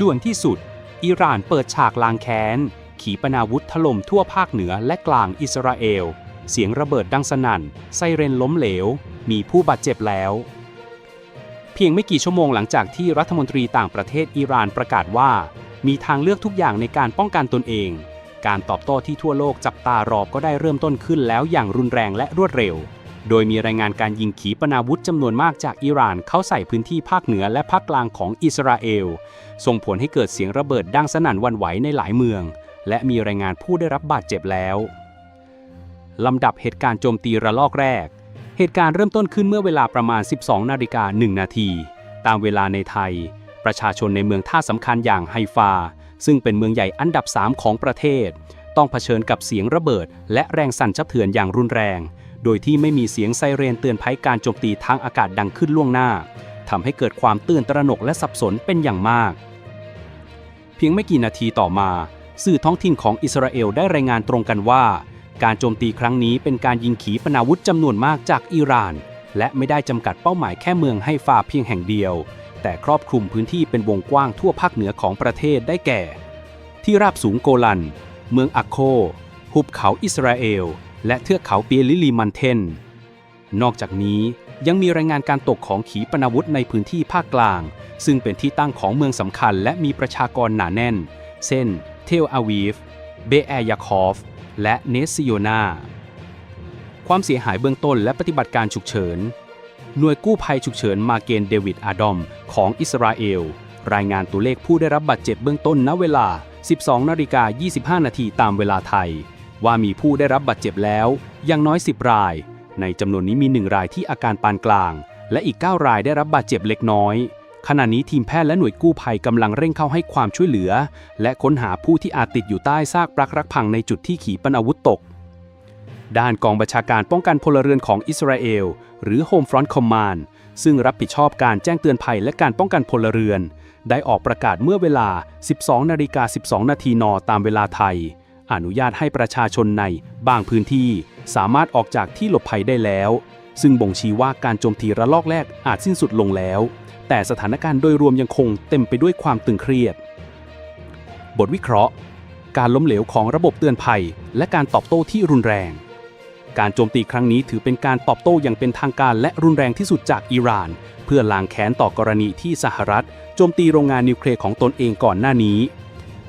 ด่วนที่สุด อิหร่านเปิดฉากลางแค้น ขีปนาวุธถล่มทั่วภาคเหนือและกลางอิสราเอล เสียงระเบิดดังสนั่น ไซเรนล้มเหลว มีผู้บาดเจ็บแล้ว เพียงไม่กี่ชั่วโมงหลังจากที่รัฐมนตรีต่างประเทศอิหร่านประกาศว่า มีทางเลือกทุกอย่างในการป้องกันตนเอง การตอบโต้ที่ทั่วโลกจับตารอก็ได้เริ่มต้นขึ้นแล้วอย่างรุนแรงและรวดเร็ว โดยมีรายงานการยิงขีปนาวุธจำนวนมากจากอิหร่านเข้าใส่พื้นที่ภาคเหนือและภาคกลางของอิสราเอล ส่งผลให้เกิดเสียงระเบิดดังสนั่นวันไหวในหลายเมือง และมีรายงานผู้ได้รับบาดเจ็บแล้ว ลำดับเหตุการณ์โจมตีระลอกแรก เหตุการณ์เริ่มต้นขึ้นเมื่อเวลาประมาณ 12 นาฬิกา 1 นาที ตามเวลาในไทย ประชาชนในเมืองท่าสำคัญอย่างไฮฟา ซึ่งเป็นเมืองใหญ่อันดับ 3 ของประเทศ ต้องเผชิญกับเสียงระเบิด และแรงสั่นสะเทือนอย่างรุนแรง โดยที่ไม่มีเสียงไซเรนเตือนภัยการโจมตีทางอากาศดังขึ้นล่วงหน้าทำให้เกิดความตื่นตระหนกและสับสนเป็นอย่างมาก เพียงไม่กี่นาทีต่อมา สื่อท้องถิ่นของอิสราเอลได้รายงานตรงกันว่า การโจมตีครั้งนี้เป็นการยิงขีปนาวุธจำนวนมากจากอิหร่าน และไม่ได้จำกัดเป้าหมายแค่เมืองไฮฟาเพียงแห่งเดียว แต่ครอบคลุมพื้นที่เป็นวงกว้างทั่วภาคเหนือของประเทศได้แก่ ที่ราบสูงโกลัน เมืองอักโค หุบเขาอิสราเอล และเทือกเขาเปียลิลีมันเทน นอกจากนี้ยังมีรายงานการตกของขีปนาวุธในพื้นที่ภาคกลาง ซึ่งเป็นที่ตั้งของเมืองสำคัญและมีประชากรหนาแน่น เช่น เทลอาวีฟ เบแอยาคอฟ และเนสซิโยนาความเสียหายเบื้องต้นและปฏิบัติการฉุกเฉิน หน่วยกู้ภัยฉุกเฉินมาเกนเดวิดอาดอม ของอิสราเอล รายงานตัวเลขผู้ได้รับบาดเจ็บเบื้องต้นณเวลา 12นาฬิกา25 นาทีตามเวลาไทย ว่ามีผู้ได้รับบาดเจ็บแล้วอย่างน้อย 10 ราย ในจำนวนนี้มี 1 รายที่อาการปานกลาง และอีก 9 รายได้รับบาดเจ็บเล็กน้อย ขณะนี้ทีมแพทย์และหน่วยกู้ภัยกำลังเร่งเข้าให้ความช่วยเหลือ และค้นหาผู้ที่อาจติดอยู่ใต้ซากปรักรักพังในจุดที่ขีปนาวุธตก ด้านกองบัญชาการป้องกันพลเรือนของอิสราเอล หรือ Home Front Command ซึ่งรับผิดชอบการแจ้งเตือนภัยและการป้องกันพลเรือน ได้ออกประกาศเมื่อเวลา 12 นาฬิกา 12 นาทีนตามเวลาไทย อนุญาตให้ประชาชนในบางพื้นที่สามารถออกจากที่หลบภัยได้แล้ว ซึ่งบ่งชี้ว่าการโจมตีระลอกแรกอาจสิ้นสุดลงแล้ว แต่สถานการณ์โดยรวมยังคงเต็มไปด้วยความตึงเครียด บทวิเคราะห์ การล้มเหลวของระบบเตือนภัย และการตอบโต้ที่รุนแรง การโจมตีครั้งนี้ถือเป็นการตอบโต้อย่างเป็นทางการและรุนแรงที่สุดจากอิหร่าน เพื่อล้างแค้นต่อกรณีที่สหรัฐโจมตีโรงงานนิวเคลียร์ของตนเองก่อนหน้านี้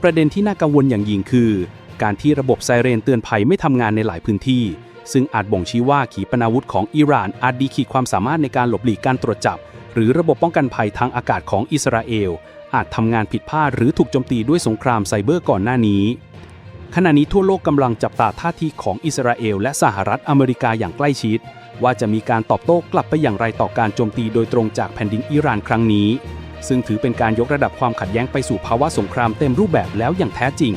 ประเด็นที่น่ากังวลอย่างยิ่งคือ การที่ระบบไซเรนเตือนภัยไม่ทำงานในหลายพื้นที่ ซึ่งอาจบ่งชี้ว่าขีปนาวุธของอิหร่านอาจดีขีดความสามารถในการหลบหลีกการตรวจจับ หรือระบบป้องกันภัยทางอากาศของอิสราเอล อาจทำงานผิดพลาดหรือถูกโจมตีด้วยสงครามไซเบอร์ก่อนหน้านี้ ขณะนี้ทั่วโลกกำลังจับตาท่าทีของอิสราเอลและสหรัฐอเมริกาอย่างใกล้ชิด ว่าจะมีการตอบโต้กลับไปอย่างไรต่อการโจมตีโดยตรงจากแผ่นดินอิหร่านครั้งนี้ ซึ่งถือเป็นการยกระดับความขัดแย้งไปสู่ภาวะสงครามเต็มรูปแบบแล้วอย่างแท้จริง